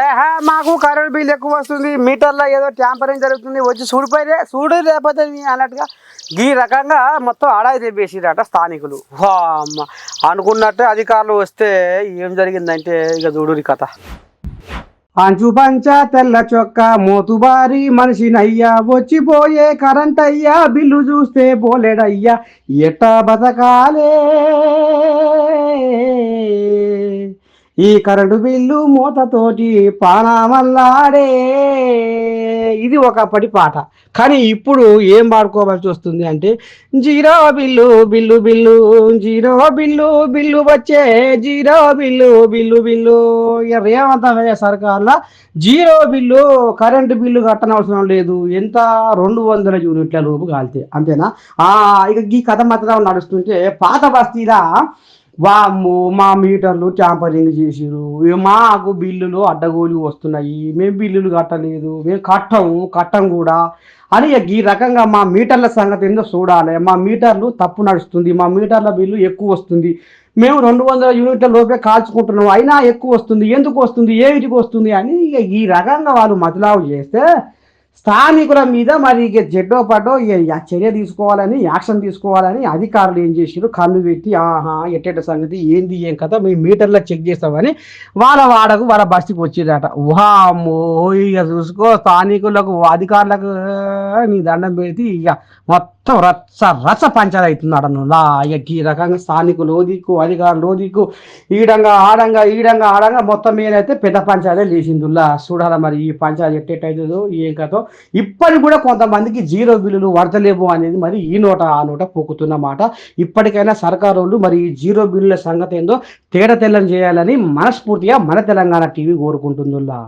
ఏహా మాకు current bill ఎక్కువ వస్తుంది. మీటర్లో ఏదో ట్యాంపరింగ్ జరుగుతుంది. వచ్చి చూడిపోయి చూడు లేకపోతే అన్నట్టుగా ఈ రకంగా మొత్తం ఆడాయి తెప్పేసిరట స్థానికులు. అమ్మ. అనుకున్నట్టు అధికారులు వస్తే ఏం జరిగిందంటే ఇక చూడురి కథ. అంచు పంచ తెల్ల చొక్క మోతుబారి మనిషినయ్యా వచ్చిపోయే కరెంట్ అయ్యా బిల్లు చూస్తే పోలేడయ్యా ఎట్ట బతకాలే? ఈ కరెంటు బిల్లు మూతతోటి పానామల్లాడే. ఇది ఒకప్పటి పాట. కానీ ఇప్పుడు ఏం పాడుకోవాల్సి వస్తుంది అంటే zero bill bill bill zero bill bill వచ్చే జీరో బిల్లు బిల్లు బిల్లు. ఇక రేవంత్ సర్కార్ల జీరో బిల్లు కరెంటు బిల్లు కట్టనవసరం లేదు. ఎంత? రెండు వందల యూనిట్ల లోపు కాలితే. అంతేనా? ఇక ఈ కథ మాత్రం నడుస్తుంటే పాత బస్తీలా వాము మా మీటర్లు ట్యాంపరింగ్ చేసిరు మాకు బిల్లులు అడ్డగోలు వస్తున్నాయి. మేము బిల్లులు కట్టలేదు. మేము కట్టము కట్టం కూడా. అని ఇక ఈ రకంగా మా మీటర్ల సంగతి ఏందో చూడాలి. మా మీటర్లు తప్పు నడుస్తుంది. మా మీటర్ల బిల్లు ఎక్కువ వస్తుంది. మేము రెండు వందల యూనిట్ల లోపే కాల్చుకుంటున్నాం అయినా ఎక్కువ వస్తుంది. ఎందుకు వస్తుంది? ఏ వీటికి వస్తుంది? అని ఇక ఈ రకంగా వాళ్ళు మతలావు చేస్తే స్థానికుల మీద మరి ఇక జడ్డో పడ్డో ఇక చర్య తీసుకోవాలని యాక్షన్ తీసుకోవాలని అధికారులు ఏం చేసారు కన్ను పెట్టి ఆహా ఎట్టేట సంగతి ఏంది ఏం కథ? మీ మీటర్లో చెక్ చేస్తామని వాళ్ళ వాడకు వాళ్ళ బస్తికి వచ్చిరట వామ్మో ఇక చూసుకో స్థానికులకు అధికారులకు నీ దండం పెడితే ఇక మొత్తం రచ్చ రచ్చ పంచాయతీ అవుతున్నాడు అన్నలా ఇక ఈ రకంగా స్థానికులు దిక్కు అధికారులు దిక్కు ఈడంగా ఆడంగా ఈడంగా ఆడంగా మొత్తం మీదైతే పెద్ద పంచాయతీ లేచిందిలా చూడాలి మరి ఈ పంచాయతీ ఎట్టేటైతుందో ఏం కథో. ఇప్పటికి కూడా కొంతమందికి జీరో బిల్లులు వడతలేవు అనేది మరి ఈ నోట ఆ నోట పోకుతున్న మాట. ఇప్పటికైనా సర్కారు మరి ఈ జీరో బిల్లుల సంగతి ఏందో తేడ తెల్లం చేయాలని మనస్ఫూర్తిగా మన తెలంగాణ టీవీ కోరుకుంటుందిలా